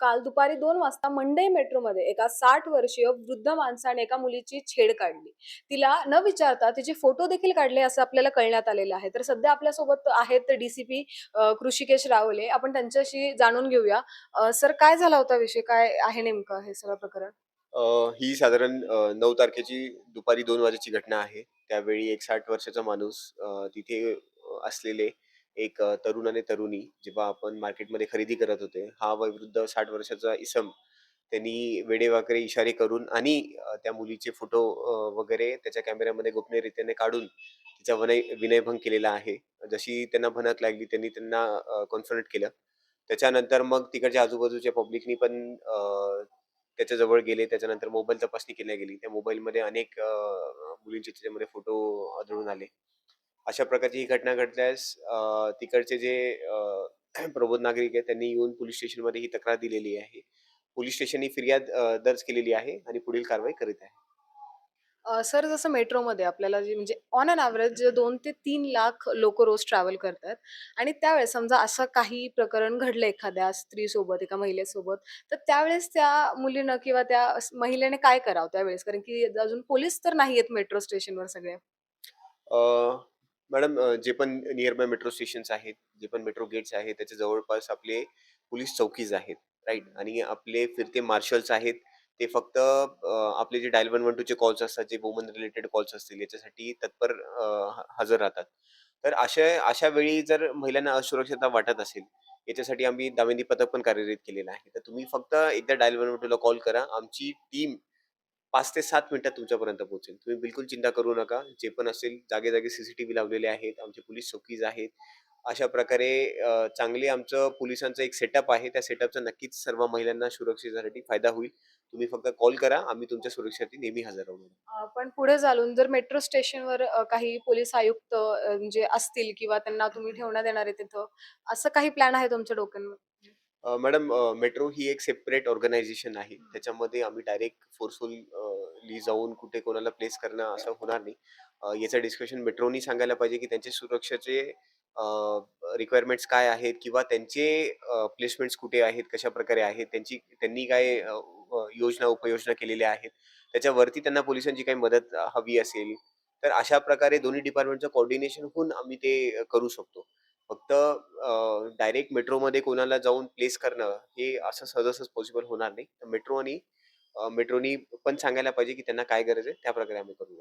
काल दुपारी दोन वाजता मंडई मेट्रोमध्ये एका साठ वर्षीय वृद्ध माणसाने एका मुलीची छेड काढली. तिला न विचारता तिचे फोटो देखील काढले असं आपल्याला कळण्यात आलेलं आहे. तर सध्या आपल्यासोबत आहेत डीसीपी कृषिकेश रावले. आपण त्यांच्याशी जाणून घेऊया. सर काय झाला होता विषय? काय आहे नेमकं हे सगळं प्रकरण? ही साधारण नऊ तारखेची दुपारी दोन वाजेची घटना आहे. त्यावेळी एक साठ वर्षाचा माणूस तिथे असलेले एक अ, तरुण आणि तरुणी जेव्हा आपण मार्केटमध्ये खरेदी करत होते, हा वयोवृद्ध 60 वर्षाचा इसम त्यांनी वेडेवाकडे इशारे करून आणि अ, त्या मुलीचे फोटो अ, वगैरे त्याच्या कॅमेऱ्यामध्ये गोपनीयरीत्याने काढून तिचा वनय विनयभंग केलेला आहे. जशी त्यांना भनक लागली त्यांनी त्यांना अ, कॉन्फरंट केलं. त्याच्यानंतर मग तिकडच्या आजूबाजूच्या पब्लिकनी पण अ, त्याच्याजवळ गेले. त्याच्यानंतर मोबाईल तपासणी केल्या गेली. त्या मोबाईलमध्ये अनेक अ, मुलींचे त्याच्यामध्ये फोटो आढळून आले. अशा प्रकारची ही घटना घडल्यास तिकडचे जे प्रबोध नागरिक आहेत त्यांनी येऊन पोलीस स्टेशनमध्ये ही तक्रार दिलेली आहे. पोलीस स्टेशननी फिर्याद दर्ज केलेली आहे आणि पुढील कारवाई करीत आहे. सर जसं मेट्रोमध्ये आपल्याला जे म्हणजे ऑन एन ॲव्हरेज दोन ते तीन लाख लोक रोज ट्रॅव्हल करतात आणि त्यावेळेस समजा असं काही प्रकरण घडलं एखाद्या स्त्रीसोबत एका महिलेसोबत तर त्यावेळेस त्या मुलीनं किंवा त्या महिलेने काय करावं त्यावेळेस कारण की अजून पोलीस तर नाही आहेत मेट्रो स्टेशनवर सगळे मॅडम अ, जे पण नियर बाय मेट्रो स्टेशन्स आहेत, जे पण मेट्रो गेट्स आहेत, त्याच्या जवळपास आपले पोलीस चौकीज आहेत, राइट? आणि आपले फिरते मार्शल्स आहेत. ते फक्त अ, आपले जे डायल 112 चे कॉल्स असतात, जे वुमन रिलेटेड कॉल्स असतील, याच्यासाठी तत्पर अ, ह हजर राहतात. तर अशा अशा वेळी जर महिलांना असुरक्षितता वाटत असेल, याच्यासाठी आम्ही दामिनी पथक पण कार्यरत केलेलं आहे. तर तुम्ही फक्त एकदा डायल 112 ला कॉल करा. आमची टीम 5 ते 7 मिनिटात तुमच्यापर्यंत पोहोचेल. तुम्ही बिलकुल चिंता करू नका. जे पण असेल जागी-जागी सीसीटीव्ही लावलेले आहेत. आमचे पोलीस चौकीज आहेत. अशा प्रकारे चांगले आमचं पोलिसांचं एक सेटअप आहे. त्या सेटअपचा नक्कीच सर्व महिलांना सुरक्षेसाठी फायदा होईल. तुम्ही फक्त कॉल करा. आम्ही तुमच्या सुरक्षेसाठी नेहमी हजर राहू. पण पुढे चालून जर मेट्रो स्टेशनवर काही पोलीस आयुक्त अ, म्हणजे असतील किंवा त्यांना तुम्ही ठेवण्यात येणार आहे तिथं, असं काही प्लॅन आहे तुमच्या? अ, मॅडम मेट्रो ही एक सेपरेट ऑर्गनायझेशन आहे. त्याच्यामध्ये आम्ही डायरेक्ट फोर्सफुल कुठली जाऊन कुठे कोणाला प्लेस करणं असं होणार नाही. याचं डिस्कशन मेट्रोनी सांगायला पाहिजे, की त्यांचे सुरक्षेचे रिक्वायरमेंट्स काय आहेत किंवा त्यांचे प्लेसमेंट्स कुठे आहेत, कशा प्रकारे आहेत, त्यांची त्यांनी काय योजना, उपयोजना केलेल्या आहेत. त्याच्यावरती त्यांना पोलिसांची काही मदत हवी असेल, तर अशा प्रकारे दोन्ही डिपार्टमेंटचं कोऑर्डिनेशन होऊन आम्ही ते करू शकतो. फक्त डायरेक्ट मेट्रोमध्ये कोणाला जाऊन प्लेस करणं हे असं सहजासहज पॉसिबल होणार नाही. तर मेट्रो आणि मेट्रोनी पण सांगायला पाहिजे, की त्यांना काय गरज आहे, त्या प्रकारे आम्ही करू.